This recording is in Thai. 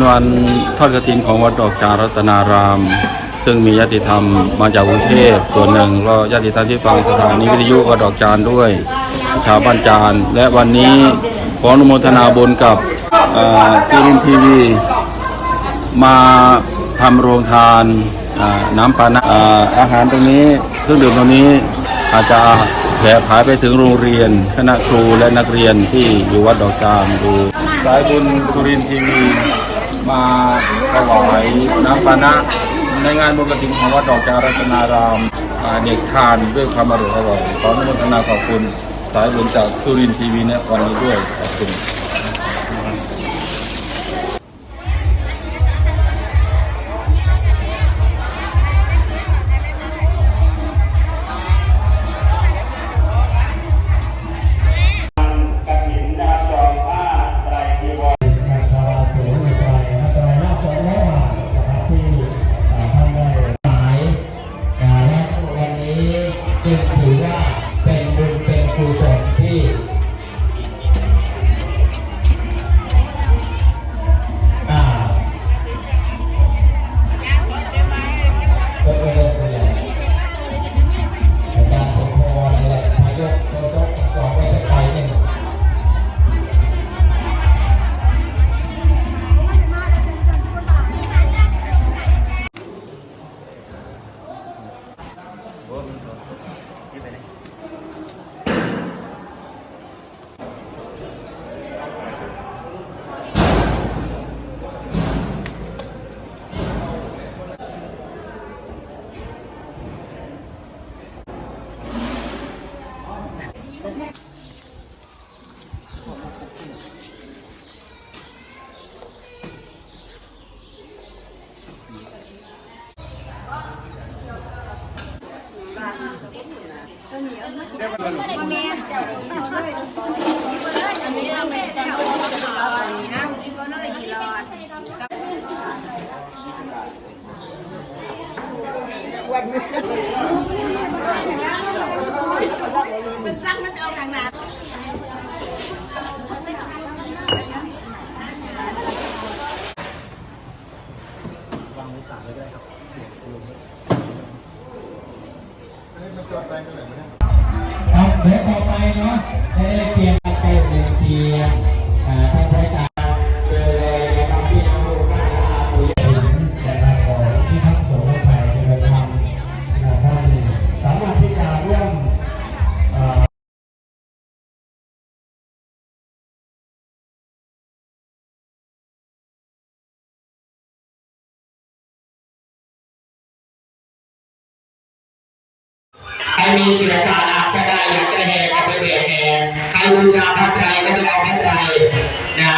นวันทอดกระถินของวัดดอกจานรัตนาราม ซึ่งมีญาติธรรมมาจากกรุงเทพส่วนหนึ่งแล้วญาติธรรมที่ฟังสถานีวิทยุวัดดอกจานด้วยชาวบ้านจานและวันนี้ขออนุโมทนาบุญกับซีรินทีวี มาทำโรงทานน้ำปานะอาอาหารตรงนี้เครื่องดื่มตรงนี้อาจจะแผ่ขายไปถึงโรงเรียน คณะครูและนักเรียนที่อยู่วัดดอกจามดูสายบุญสุรินทร์ทีวี มาถวายน้ำปานะในงานบุญกระถิ่นของวัดดอกจารัตนารามาเด็กทานด้วยความอร่อยอร่อยขออนุโมทนาขอบคุณ สายบุญจากสุรินทร์ทีวีในวันนี้ด้วยขอบคุณ Ủa, Như vậy này. Okay. mình răng nó cho thằng nào văng cái sạc đấy đây học ครับเดี๋ยวต่อไปเนาะจะได้เปลี่ยมกันไปลี่ยนเทียม มีเสียสาระสดายอยากจะแห่ก็ไปแห่แห่ใครบูชาพระไตรก็ไปเอาพระไตรนะ